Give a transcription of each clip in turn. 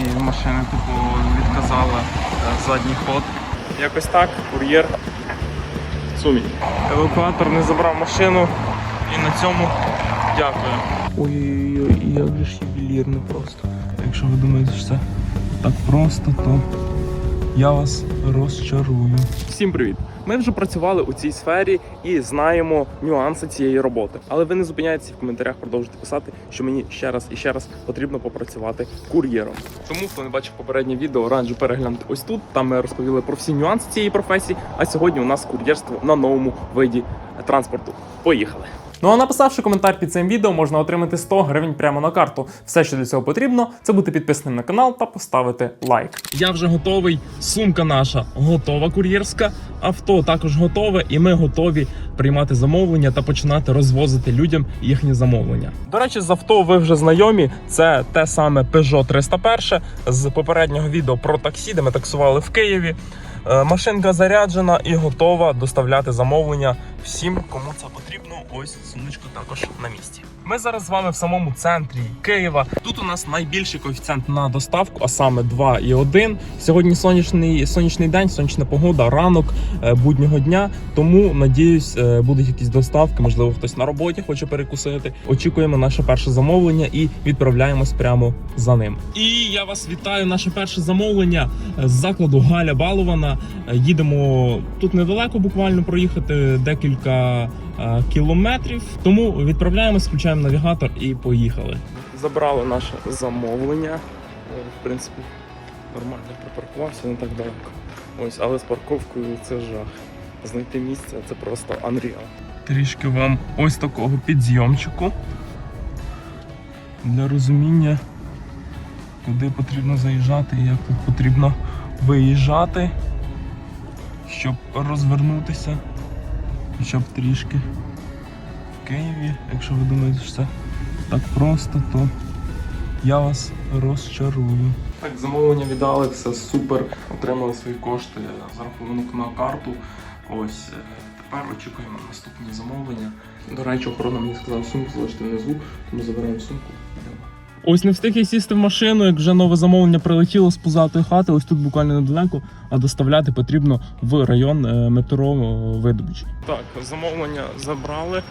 і машина машини типу відказали е, задній ход. Якось так, кур'єр. Сумі. Евакуатор не забрав машину і на цьому дякую. Ой-ой-ой, як же ж ювелірно просто. Якщо ви думаєте, що це так просто, то я вас розчарую. Всім привіт! Ми вже працювали у цій сфері і знаємо нюанси цієї роботи. Але ви не зупиняєтеся в коментарях, продовжуйте писати, що мені ще раз і ще раз потрібно попрацювати кур'єром. Тому, хто не бачив попереднє відео, раджу переглянути ось тут. Там ми розповіли про всі нюанси цієї професії. А сьогодні у нас кур'єрство на новому виді транспорту. Поїхали! Ну а написавши коментар під цим відео, можна отримати 100 гривень прямо на карту. Все, що для цього потрібно, це бути підписаним на канал та поставити лайк. Я вже готовий. Сумка наша готова кур'єрська. Авто також готове, і ми готові приймати замовлення та починати розвозити людям їхні замовлення. До речі, з авто ви вже знайомі. Це те саме Peugeot 301 з попереднього відео про таксі, де ми таксували в Києві. Е, Машинка заряджена і готова доставляти замовлення всім, кому це потрібно. Ось сумочка також на місці. Ми зараз з вами в самому центрі Києва. Тут у нас найбільший коефіцієнт на доставку, а саме 2,1. Сьогодні сонячний сонячний день, сонячна погода, ранок е, буднього дня. Тому надіюсь, е, будуть якісь доставки. Можливо, хтось на роботі хоче перекусити. Очікуємо наше перше замовлення і відправляємось прямо за ним. І я вас вітаю. Наше перше замовлення з закладу Галя Балована. Е, Їдемо тут недалеко, буквально проїхати декілька кілометрів. Тому відправляємось, включаємо навігатор і поїхали. Забрали наше замовлення. Е, В принципі, нормально припаркувався, не так далеко. Ось, але з парковкою це жах. Знайти місце це просто unreal. Трішки вам ось такого підзйомчику. Для розуміння, куди потрібно заїжджати і як тут потрібно виїжджати, щоб розвернутися хоча б трішки в Києві. Якщо ви думаєте, що це так просто, то я вас розчарую. Так, замовлення віддали, все супер. Отримали свої кошти за рахунок на карту. Ось е, тепер очікуємо наступні замовлення. До речі, охорона мені сказала сумку залишити внизу, тому забираємо сумку. Ось не встиг я сісти в машину, як вже нове замовлення прилетіло з позатої хати, ось тут буквально недалеко, а доставляти потрібно в район е, метро е, видобичі. Так, замовлення забрали.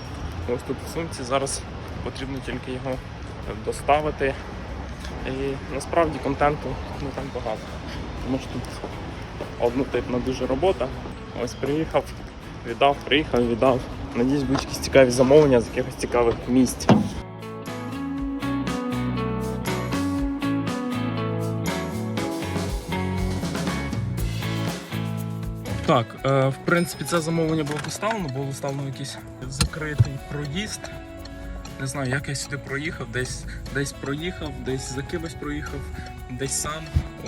Ось тут в сумці. Зараз потрібно тільки його е, доставити. І насправді контенту не так багато. Тому що тут однотипна дуже робота. Ось приїхав, віддав, приїхав, віддав. Надіюсь, будуть якісь цікаві замовлення з якихось цікавих місць. Так, е, в принципі, це замовлення було поставлено, було поставлено якийсь закритий проїзд. Не знаю, як я сюди проїхав, десь, десь проїхав, десь за кимось проїхав, десь сам.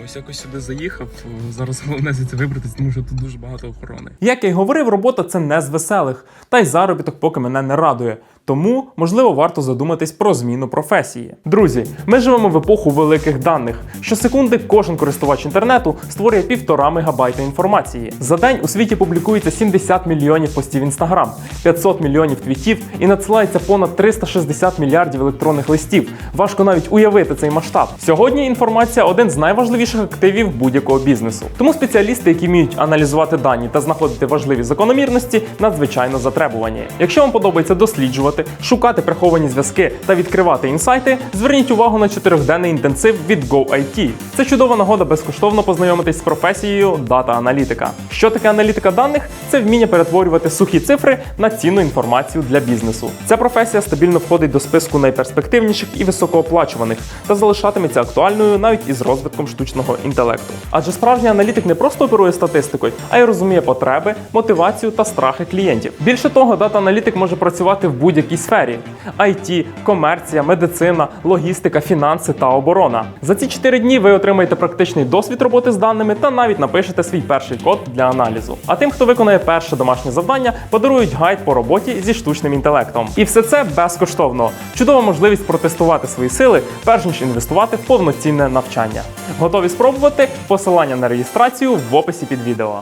Ось якось сюди заїхав. Зараз головне звідси вибратися, тому що тут дуже багато охорони. Як я й говорив, робота це не з веселих, та й заробіток поки мене не радує. Тому, можливо, варто задуматись про зміну професії. Друзі, ми живемо в епоху великих даних. Щосекунди кожен користувач інтернету створює півтора мегабайта інформації. За день у світі публікується 70 мільйонів постів інстаграм, 500 мільйонів твітів і надсилається понад 360 мільярдів електронних листів. Важко навіть уявити цей масштаб. Сьогодні інформація один з найважливіших активів будь-якого бізнесу. Тому спеціалісти, які вміють аналізувати дані та знаходити важливі закономірності, надзвичайно затребувані. Якщо вам подобається досліджувати, шукати приховані зв'язки та відкривати інсайти, зверніть увагу на чотирьохденний інтенсив від GoIT. Це чудова нагода безкоштовно познайомитись з професією дата-аналітика. Що таке аналітика даних? Це вміння перетворювати сухі цифри на цінну інформацію для бізнесу. Ця професія стабільно входить до списку найперспективніших і високооплачуваних та залишатиметься актуальною навіть із розвитком штучного інтелекту. Адже справжній аналітик не просто оперує статистикою, а й розуміє потреби, мотивацію та страхи клієнтів. Більше того, дата-аналітик може працювати в будь-якій сфері: IT, комерція, медицина, логістика, фінанси та оборона. За ці 4 дні ви отримаєте практичний досвід роботи з даними та навіть напишете свій перший код для аналізу. А тим, хто виконає перше домашнє завдання, подарують гайд по роботі зі штучним інтелектом. І все це безкоштовно. Чудова можливість протестувати свої сили, перш ніж інвестувати в повноцінне навчання. Готові спробувати? Посилання на реєстрацію в описі під відео.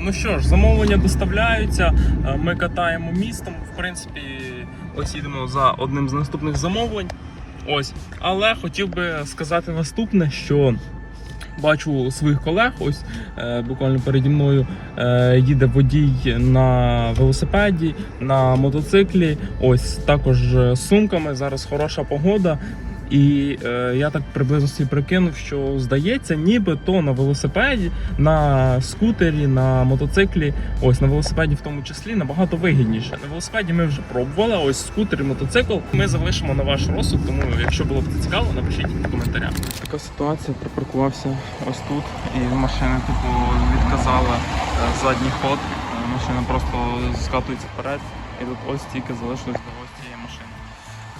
Ну що ж, замовлення доставляються. е, Ми катаємо містом. В принципі, ось їдемо за одним з наступних замовлень. Ось. Але хотів би сказати наступне, що. Бачу своїх колег, ось е, буквально переді мною е, їде водій на велосипеді, на мотоциклі. Ось також з сумками. Зараз хороша погода. І е, я так приблизно собі прикинув, що здається, ніби то на велосипеді, на скутері, на мотоциклі, ось на велосипеді в тому числі набагато вигідніше. На велосипеді ми вже пробували, ось скутер і мотоцикл. Ми залишимо на ваш розсуд, тому якщо було б це цікаво, напишіть в коментарях. Така ситуація, припаркувався ось тут, і машина типу відказала е, задній ход. Е, Машина просто скатується вперед, і тут ось тільки залишилось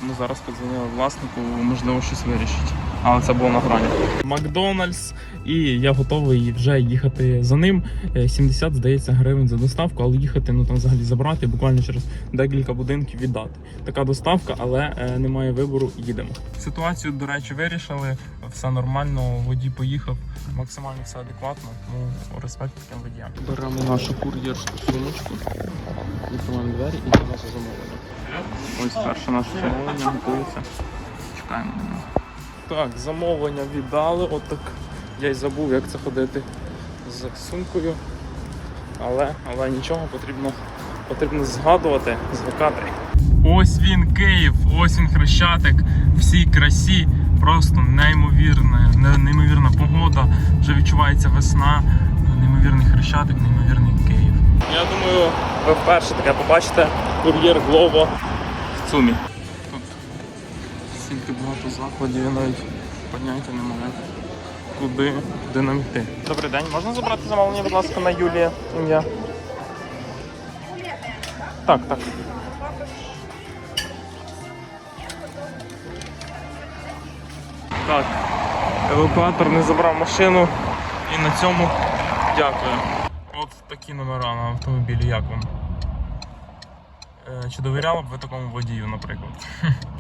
Ми зараз подзвонили власнику, можливо, щось вирішить. Але це було на грані. Макдональдс, і я готовий вже їхати за ним. Е, 70, здається, гривень за доставку, але їхати ну там взагалі забрати, буквально через декілька будинків віддати. Така доставка, але е, немає вибору. Їдемо. Ситуацію, до речі, вирішили. Все нормально. Водій поїхав. Максимально все адекватно. Тому респект таким водіям. Беремо нашу кур'єрську сумочку, відкриваємо двері і йдемо за замовлення. Ось перше наше замовлення готується. Чекаємо на нього. Так, замовлення віддали. От так я й забув, як це ходити з сумкою. Але, але нічого потрібно, потрібно згадувати, звикати. Ось він Київ, ось він Хрещатик, всій красі. Просто неймовірна, не- неймовірна погода. Вже відчувається весна, неймовірний Хрещатик, неймовірний Київ. Я думаю, ви вперше таке побачите кур'єр Глово в ЦУМі. Багато закладів, я навіть поняття не маю. Куди, куди нам йти. Добрий день, можна забрати замовлення, будь ласка, на Юлія ім'я? Так, так. Так, евакуатор не забрав машину і на цьому дякую. От такі номера на автомобілі, як вам? Е, Чи довіряли б ви такому водію, наприклад?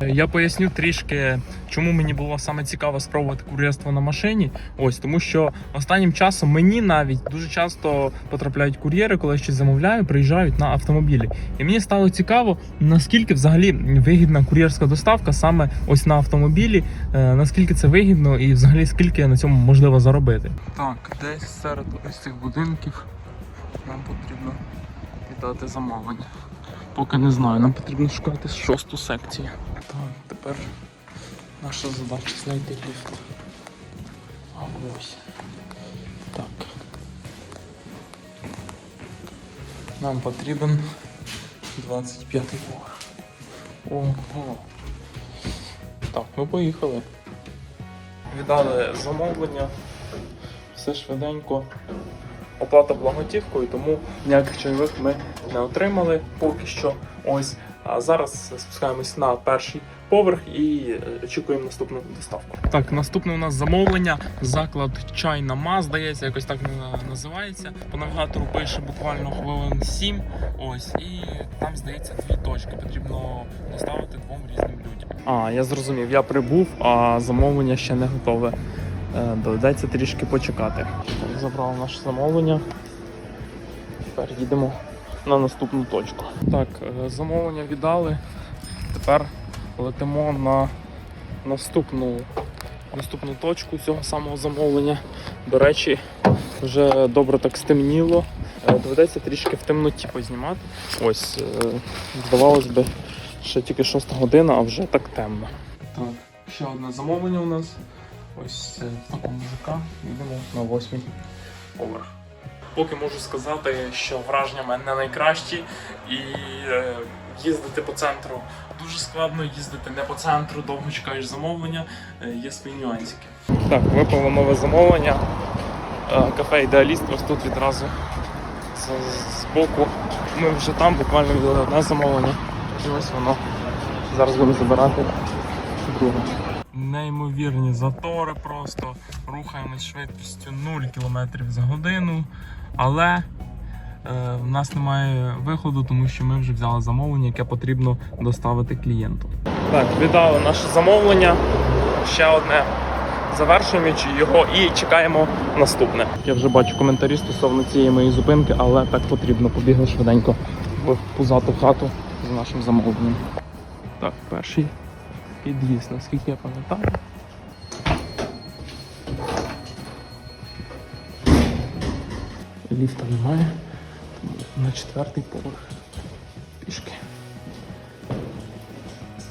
Я поясню трішки, чому мені було саме цікаво спробувати кур'єрство на машині. Ось тому, що останнім часом мені навіть дуже часто потрапляють кур'єри, коли я щось замовляю, приїжджають на автомобілі. І мені стало цікаво, наскільки взагалі вигідна кур'єрська доставка саме ось на автомобілі, е, наскільки це вигідно і взагалі скільки на цьому можливо заробити. Так, десь серед ось цих будинків нам потрібно віддати замовлення. Поки не знаю, нам потрібно шукати шосту секцію. Так, тепер наша задача знайти ліфт. А ось. Так. Нам потрібен 25-й поверх. Ого. Так, ми поїхали. Віддали замовлення. Все швиденько. Оплата була готівкою, тому ніяких чайових ми не отримали поки що. Ось. А зараз спускаємось на перший поверх і е, очікуємо наступну доставку. Так, наступне у нас замовлення. Заклад Чайна Ма, здається, якось так на- називається. По навігатору пише буквально хвилин 7. Ось, і там здається дві точки. Потрібно доставити двом різним людям. А, я зрозумів, я прибув, а замовлення ще не готове. Е, Доведеться трішки почекати. Забрав наше замовлення. Тепер їдемо на наступну точку. Так, е, замовлення віддали. Тепер летимо на наступну, наступну точку цього самого замовлення. До речі, вже добре так стемніло. Е, Доведеться трішки в темноті познімати. Ось, е, здавалось би, ще тільки 6 година, а вже так темно. Так, ще одне замовлення у нас. Ось е, в такому ЖК йдемо на восьмий поверх. Поки можу сказати, що враження в мене не найкращі, і е, їздити по центру дуже складно, їздити не по центру, довго чекаєш замовлення, е, є свої нюансики. Так, випало нове замовлення. Е, кафе Ідеаліст ось тут відразу з, з боку. Ми вже там буквально віддали одне замовлення. І ось воно. Зараз будемо забирати друге. Неймовірні затори просто. Рухаємось швидкістю 0 км за годину. Але е, в нас немає виходу, тому що ми вже взяли замовлення, яке потрібно доставити клієнту. Так, віддали наше замовлення. Ще одне. Завершуємо його і чекаємо наступне. Я вже бачу коментарі стосовно цієї моєї зупинки, але так потрібно. Побігли швиденько в пузату хату з нашим замовленням. Так, перший під'їзд, наскільки я пам'ятаю. Ліфта немає. На четвертий поверх пішки.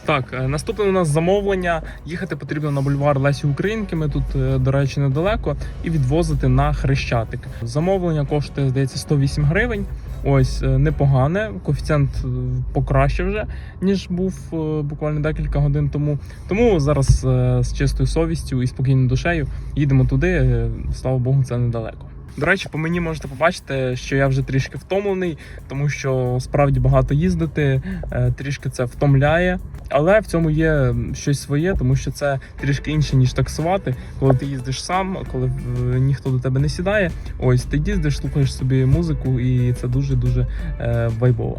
Так, е, наступне у нас замовлення. Їхати потрібно на бульвар Лесі Українки. Ми тут, е, до речі, недалеко, і відвозити на Хрещатик. Замовлення коштує, здається, 108 гривень. Ось е, непогане. Коефіцієнт е, покраще вже, ніж був е, буквально декілька годин тому. Тому зараз з чистою совістю і спокійною душею їдемо туди. Слава Богу, це недалеко. До речі, по мені можете побачити, що я вже трішки втомлений, тому що справді багато їздити, е, трішки це втомляє. Але в цьому є щось своє, тому що це трішки інше, ніж таксувати. Коли ти їздиш сам, коли е, ніхто до тебе не сідає, ось ти їздиш, слухаєш собі музику, і це дуже дуже е, вайбово.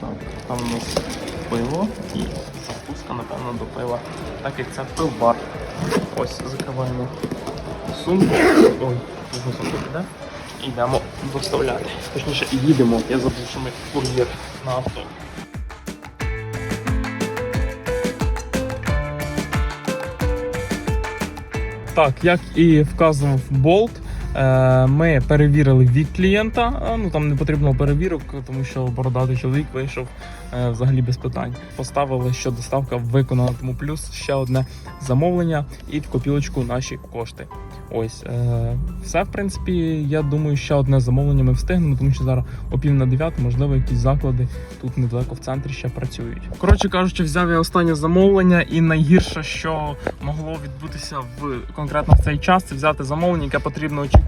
Так, там у нас пиво і запуска, напевно, до пива, так як це пив-бар. Ось закриваємо сумку. Ой, піде. Йдемо доставляти. Точніше, їдемо. Я забув, що ми кур'єр на авто. Так, як і вказував Болт, ми перевірили вік клієнта. Е, Ну там не потрібно перевірок, тому що бородатий чоловік вийшов е, взагалі без питань. Поставили, що доставка виконана, тому плюс ще одне замовлення і в копілочку наші кошти. Ось е, все, в принципі, я думаю, ще одне замовлення ми встигнемо, тому що зараз о пів на дев'яту, можливо, якісь заклади тут недалеко в центрі ще працюють. Коротше кажучи, взяв я останнє замовлення, і найгірше, що могло відбутися в конкретно в цей час, це взяти замовлення, яке потрібно очікувати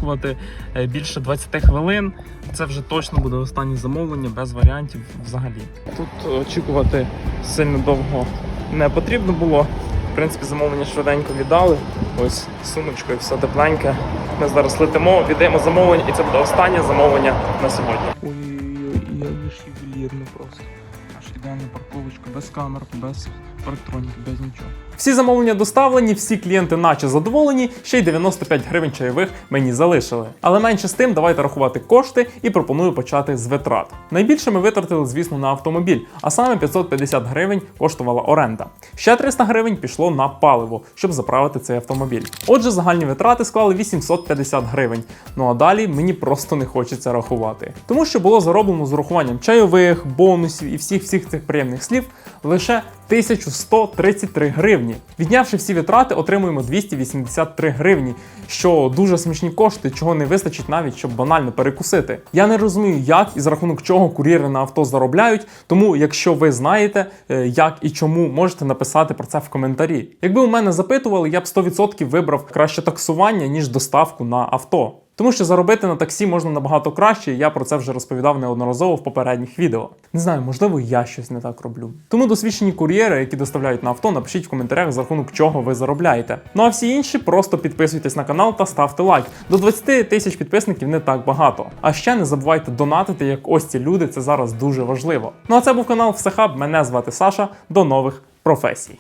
е, більше 20 хвилин. Це вже точно буде останнє замовлення без варіантів взагалі. Тут очікувати сильно довго не потрібно було. В принципі, замовлення швиденько віддали. Ось сумочкою, все тепленьке. Ми зараз летимо, віддаємо замовлення, і це буде останнє замовлення на сьогодні. Ой-ой-ой, я ж ювелірно просто. Аж ідеальна парковочка, без камер, без електроніки, без нічого. Всі замовлення доставлені, всі клієнти наче задоволені, ще й 95 гривень чайових мені залишили. Але менше з тим, давайте рахувати кошти і пропоную почати з витрат. Найбільше ми витратили, звісно, на автомобіль, а саме 550 гривень коштувала оренда. Ще 300 гривень пішло на паливо, щоб заправити цей автомобіль. Отже, загальні витрати склали 850 гривень. Ну а далі мені просто не хочеться рахувати. Тому що було зароблено з урахуванням чайових, бонусів і всіх всіх цих приємних слів лише 1133 гривні. Віднявши всі витрати, отримуємо 283 гривні, що дуже смішні кошти, чого не вистачить навіть, щоб банально перекусити. Я не розумію, як і за рахунок чого кур'єри на авто заробляють. Тому, якщо ви знаєте, е, як і чому, можете написати про це в коментарі. Якби у мене запитували, я б 100% вибрав краще таксування, ніж доставку на авто. Тому що заробити на таксі можна набагато краще, і я про це вже розповідав неодноразово в попередніх відео. Не знаю, можливо, я щось не так роблю. Тому досвідчені кур'єри, які доставляють на авто, напишіть в коментарях, за рахунок чого ви заробляєте. Ну а всі інші просто підписуйтесь на канал та ставте лайк. До 20 тисяч підписників не так багато. А ще не забувайте донатити, як ось ці люди, це зараз дуже важливо. Ну а це був канал Всехаб. Мене звати Саша. До нових професій.